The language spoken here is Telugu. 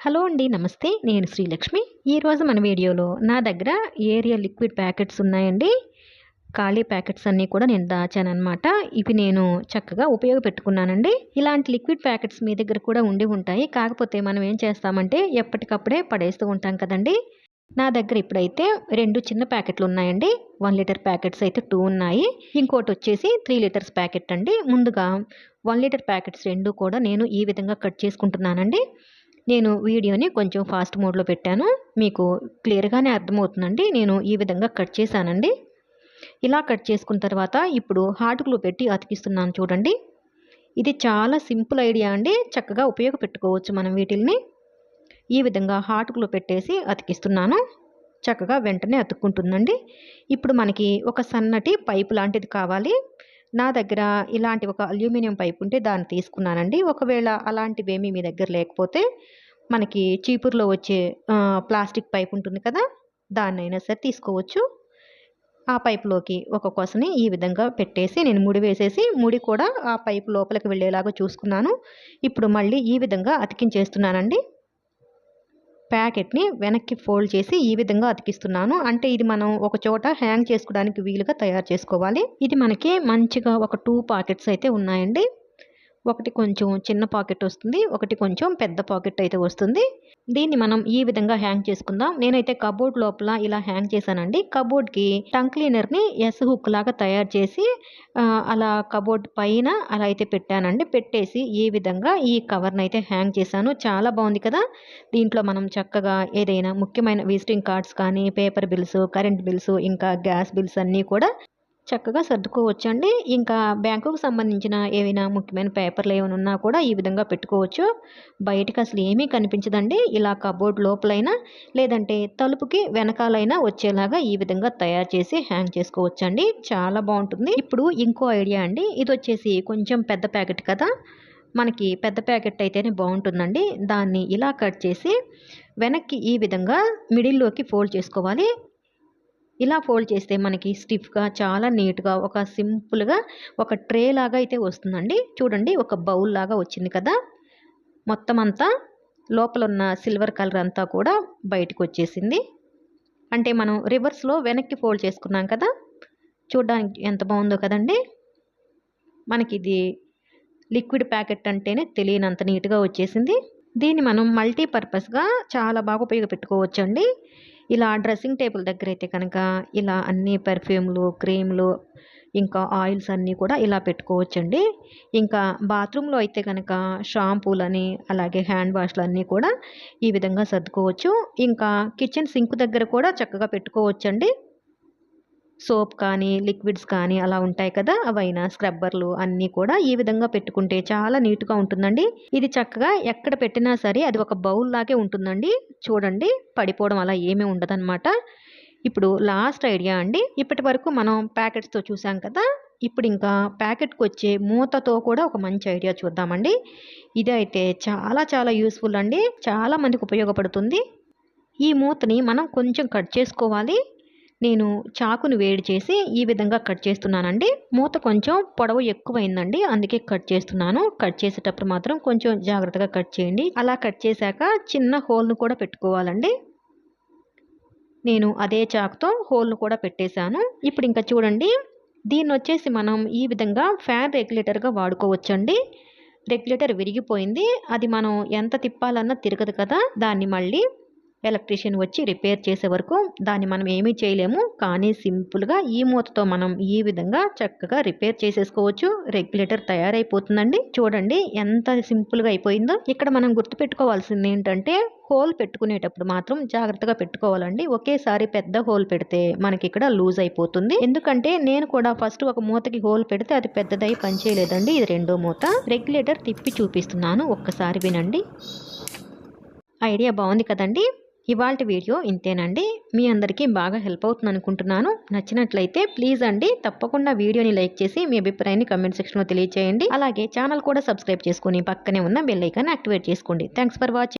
హలో అండి నమస్తే. నేను శ్రీలక్ష్మి. ఈరోజు మన వీడియోలో నా దగ్గర ఏరియా లిక్విడ్ ప్యాకెట్స్ ఉన్నాయండి. ఖాళీ ప్యాకెట్స్ అన్నీ కూడా నేను దాచానమాట ఇవి నేను చక్కగా ఉపయోగపెట్టుకున్నానండి. ఇలాంటి లిక్విడ్ ప్యాకెట్స్ మీ దగ్గర కూడా ఉండి ఉంటాయి. కాకపోతే మనం ఏం చేస్తామంటే ఎప్పటికప్పుడే పడేస్తూ ఉంటాం కదండి. నా దగ్గర ఇప్పుడైతే రెండు చిన్న ప్యాకెట్లు ఉన్నాయండి. వన్ లీటర్ ప్యాకెట్స్ అయితే టూ ఉన్నాయి. ఇంకోటి వచ్చేసి త్రీ లీటర్స్ ప్యాకెట్ అండి. ముందుగా వన్ లీటర్ ప్యాకెట్స్ రెండు కూడా నేను ఈ విధంగా కట్ చేసుకుంటున్నానండి. నేను వీడియోని కొంచెం ఫాస్ట్ మోడ్లో పెట్టాను. మీకు క్లియర్గానే అర్థమవుతుందండి. నేను ఈ విధంగా కట్ చేశానండి. ఇలా కట్ చేసుకున్న తర్వాత ఇప్పుడు హాట్ గ్లూ పెట్టి అతికిస్తున్నాను చూడండి. ఇది చాలా సింపుల్ ఐడియా అండి. చక్కగా ఉపయోగపెట్టుకోవచ్చు మనం వీటిల్ని. ఈ విధంగా హాట్ గ్లూ పెట్టేసి అతికిస్తున్నాను. చక్కగా వెంటనే అతుక్కుంటుందండి. ఇప్పుడు మనకి ఒక సన్నటి పైపు లాంటిది కావాలి. నా దగ్గర ఇలాంటి ఒక అల్యూమినియం పైప్ ఉంటే దాన్ని తీసుకున్నానండి. ఒకవేళ అలాంటివేమీ మీ దగ్గర లేకపోతే మనకి చీపుర్లో వచ్చే ప్లాస్టిక్ పైప్ ఉంటుంది కదా దాన్నైనా సరే తీసుకోవచ్చు. ఆ పైపులోకి ఒక కొసని ఈ విధంగా పెట్టేసి నేను ముడి వేసేసి ముడి కూడా ఆ పైపు లోపలికి వెళ్ళేలాగా చూసుకున్నాను. ఇప్పుడు మళ్ళీ ఈ విధంగా అతికించేస్తున్నానండి. ప్యాకెట్ని వెనక్కి ఫోల్డ్ చేసి ఈ విధంగా అతికిస్తున్నాను. అంటే ఇది మనం ఒక చోట హ్యాంగ్ చేసుకోవడానికి వీలుగా తయారు చేసుకోవాలి. ఇది మనకి మంచిగా ఒక టూ పాకెట్స్ అయితే ఉన్నాయండి. ఒకటి కొంచెం చిన్న పాకెట్ వస్తుంది ఒకటి కొంచెం పెద్ద పాకెట్ అయితే వస్తుంది. దీన్ని మనం ఈ విధంగా హ్యాంగ్ చేసుకుందాం. నేనైతే కబోర్డ్ లోపల ఇలా హ్యాంగ్ చేశానండి. కబోర్డ్కి టంగ్ క్లీనర్ని ఎస్ హుక్ లాగా తయారు చేసి అలా కబోర్డ్ పైన అలా అయితే పెట్టానండి. పెట్టేసి ఈ విధంగా ఈ కవర్ని అయితే హ్యాంగ్ చేశాను. చాలా బాగుంది కదా! దీంట్లో మనం చక్కగా ఏదైనా ముఖ్యమైన విజిటింగ్ కార్డ్స్ కానీ పేపర్ బిల్స్ కరెంట్ బిల్స్ ఇంకా గ్యాస్ బిల్స్ అన్నీ కూడా చక్కగా సర్దుకోవచ్చండి. ఇంకా బ్యాంకుకు సంబంధించిన ఏవైనా ముఖ్యమైన పేపర్లు ఏమైనా ఉన్నా కూడా ఈ విధంగా పెట్టుకోవచ్చు. బయటకు అసలు ఏమీ కనిపించదండి. ఇలా కబోర్డ్ లోపలైనా లేదంటే తలుపుకి వెనకాలైనా వచ్చేలాగా ఈ విధంగా తయారు చేసి హ్యాంగ్ చేసుకోవచ్చండి. చాలా బాగుంటుంది. ఇప్పుడు ఇంకో ఐడియా అండి. ఇది వచ్చేసి కొంచెం పెద్ద ప్యాకెట్ కదా. మనకి పెద్ద ప్యాకెట్ అయితేనే బాగుంటుందండి. దాన్ని ఇలా కట్ చేసి వెనక్కి ఈ విధంగా మిడిల్లోకి ఫోల్డ్ చేసుకోవాలి. ఇలా ఫోల్డ్ చేస్తే మనకి స్టిఫ్గా చాలా నీట్గా ఒక సింపుల్గా ఒక ట్రే లాగా అయితే వస్తుందండి. చూడండి ఒక బౌల్ లాగా వచ్చింది కదా. మొత్తం అంతా లోపల ఉన్న సిల్వర్ కలర్ అంతా కూడా బయటకు వచ్చేసింది. అంటే మనం రివర్స్లో వెనక్కి ఫోల్డ్ చేసుకున్నాం కదా. చూడడానికి ఎంత బాగుందో కదండి. మనకి ఇది లిక్విడ్ ప్యాకెట్ అంటేనే తెలియనంత నీట్గా వచ్చేసింది. దీన్ని మనం మల్టీపర్పస్గా చాలా బాగా ఉపయోగపెట్టుకోవచ్చండి. ఇలా డ్రెస్సింగ్ టేబుల్ దగ్గర అయితే కనుక ఇలా అన్ని పెర్ఫ్యూమ్లు క్రీమ్లు ఇంకా ఆయిల్స్ అన్నీ కూడా ఇలా పెట్టుకోవచ్చండి. ఇంకా బాత్రూంలో అయితే కనుక షాంపూలని అలాగే హ్యాండ్ వాష్లు అన్నీ కూడా ఈ విధంగా సర్దుకోవచ్చు. ఇంకా కిచెన్ సింక్ దగ్గర కూడా చక్కగా పెట్టుకోవచ్చండి. సోప్ కానీ లిక్విడ్స్ కానీ అలా ఉంటాయి కదా అవైనా స్క్రబ్బర్లు అన్నీ కూడా ఈ విధంగా పెట్టుకుంటే చాలా నీట్గా ఉంటుందండి. ఇది చక్కగా ఎక్కడ పెట్టినా సరే అది ఒక బౌల్ లాగే ఉంటుందండి. చూడండి పడిపోవడం అలా ఏమీ ఉండదన్నమాట. ఇప్పుడు లాస్ట్ ఐడియా అండి. ఇప్పటి వరకు మనం ప్యాకెట్స్తో చూసాం కదా ఇప్పుడు ఇంకా ప్యాకెట్కి వచ్చే మూతతో కూడా ఒక మంచి ఐడియా చూద్దామండి. ఇది అయితే చాలా చాలా యూస్ఫుల్ అండి. చాలా మందికి ఉపయోగపడుతుంది. ఈ మూతని మనం కొంచెం కట్ చేసుకోవాలి. నేను చాకును వేడి చేసి ఈ విధంగా కట్ చేస్తున్నానండి. మూత కొంచెం పొడవు ఎక్కువైందండి. అందుకే కట్ చేస్తున్నాను. కట్ చేసేటప్పుడు మాత్రం కొంచెం జాగ్రత్తగా కట్ చేయండి. అలా కట్ చేశాక చిన్న హోల్ను కూడా పెట్టుకోవాలండి. నేను అదే చాకుతో హోల్ను కూడా పెట్టేశాను. ఇప్పుడు ఇంకా చూడండి. దీన్ని వచ్చేసి మనం ఈ విధంగా ఫ్యాన్ రెగ్యులేటర్గా వాడుకోవచ్చండి. రెగ్యులేటర్ విరిగిపోయింది. అది మనం ఎంత తిప్పాలన్నా తిరగదు కదా. దాన్ని మళ్ళీ ఎలక్ట్రీషియన్ వచ్చి రిపేర్ చేసే వరకు దాన్ని మనం ఏమీ చేయలేము. కానీ సింపుల్గా ఈ మూతతో మనం ఈ విధంగా చక్కగా రిపేర్ చేసేసుకోవచ్చు. రెగ్యులేటర్ తయారైపోతుందండి. చూడండి ఎంత సింపుల్గా అయిపోయిందో. ఇక్కడ మనం గుర్తుపెట్టుకోవాల్సింది ఏంటంటే హోల్ పెట్టుకునేటప్పుడు మాత్రం జాగ్రత్తగా పెట్టుకోవాలండి. ఒకేసారి పెద్ద హోల్ పెడితే మనకి ఇక్కడ లూజ్ అయిపోతుంది. ఎందుకంటే నేను కూడా ఫస్ట్ ఒక మూతకి హోల్ పెడితే అది పెద్దదై పనిచేయలేదండి ఇది రెండో మూత. రెగ్యులేటర్ తిప్పి చూపిస్తున్నాను. ఒక్కసారి వినండి. ఐడియా బాగుంది కదండి. ఇవాళ వీడియో ఇంతేనండి. మీ అందరికీ బాగా హెల్ప్ అవుతుంది అనుకుంటున్నాను నచ్చినట్లయితే ప్లీజ్ అండి తప్పకుండా వీడియోని లైక్ చేసి మీ అభిప్రాయాన్ని కమెంట్ సెక్షన్లో తెలియజేయండి అలాగే ఛానల్ కూడా సబ్స్క్రైబ్ చేసుకుని పక్కనే ఉన్న బెల్ ఐకాన్ యాక్టివేట్ చేసుకోండి. Thanks for watching